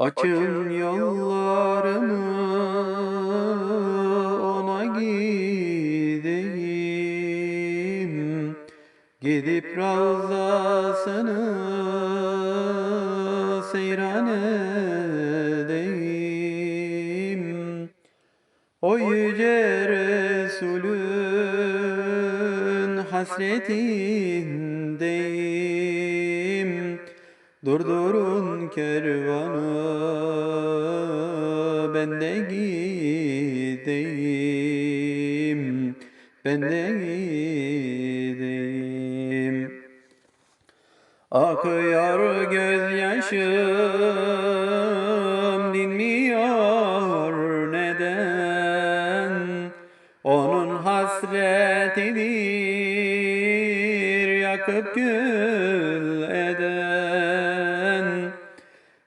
Açın yollarımı ona gideyim. Gidip ravzasını seyran edeyim. O yüce Resulün hasretindeyim Durdurun kervanı ben de gideyim Ben de gideyim. Akıyor gözyaşım dinmiyor neden? Onun hasretidir yakıp kül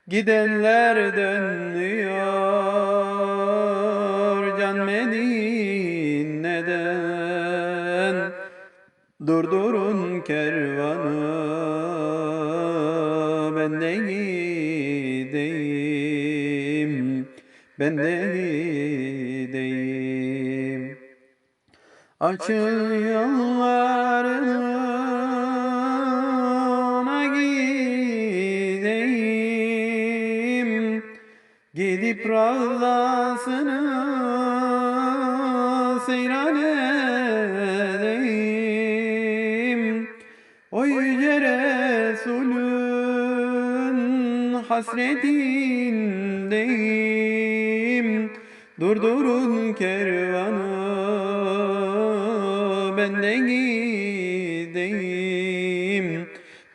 Gidenler dönüyor can Medine'den Durdurun kervanı ben de gideyim Ben de gideyim. Açın yollarını Gidip ravzasını seyran edeyim. O yüce Resulün hasretindeyim Durdurun kervanı ben de gideyim.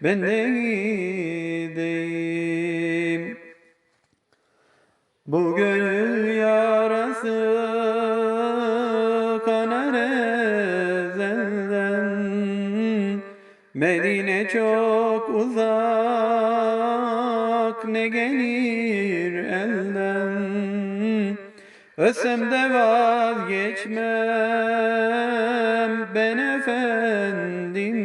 Ben de gideyim bu gönül yarası kanar ezelden. Medine çok uzak ne gelir elden? Ölsem de vazgeçmem ben efendimden.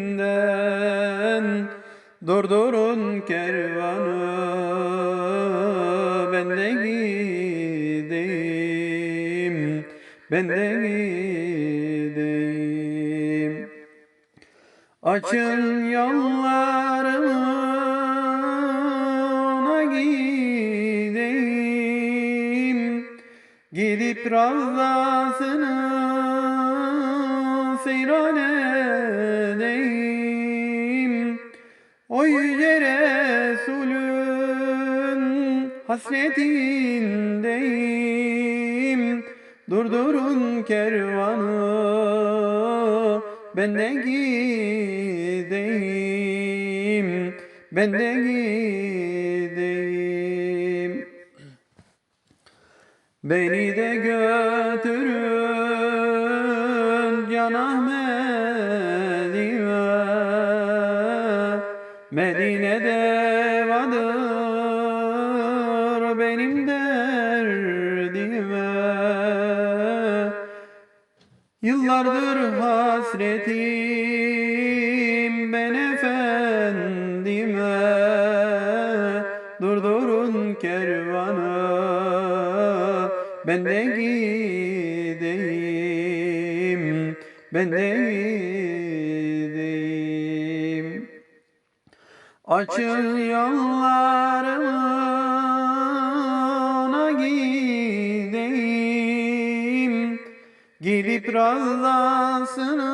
Durdurun kervanı Ben de gideyim. Açın yollarımı ona gideyim. Gidip ravzasını seyran edeyim. O yüce Resulün hasretindeyim Durdurun kervanı ben de gideyim Ben de gideyim. Beni de götürün Can Ahmet'ime Medine'de Yıllardır hasretim ben efendime. Durdurun kervanı ben de gideyim Ben de gideyim. Açın yollarımı Gidip ravzasını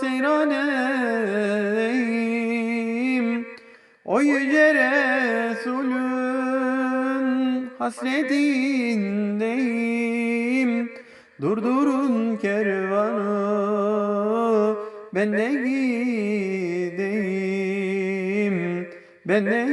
seyran O yüce Resulün hasretindeyim. Durdurun kervanı ben de gideyim. Ben de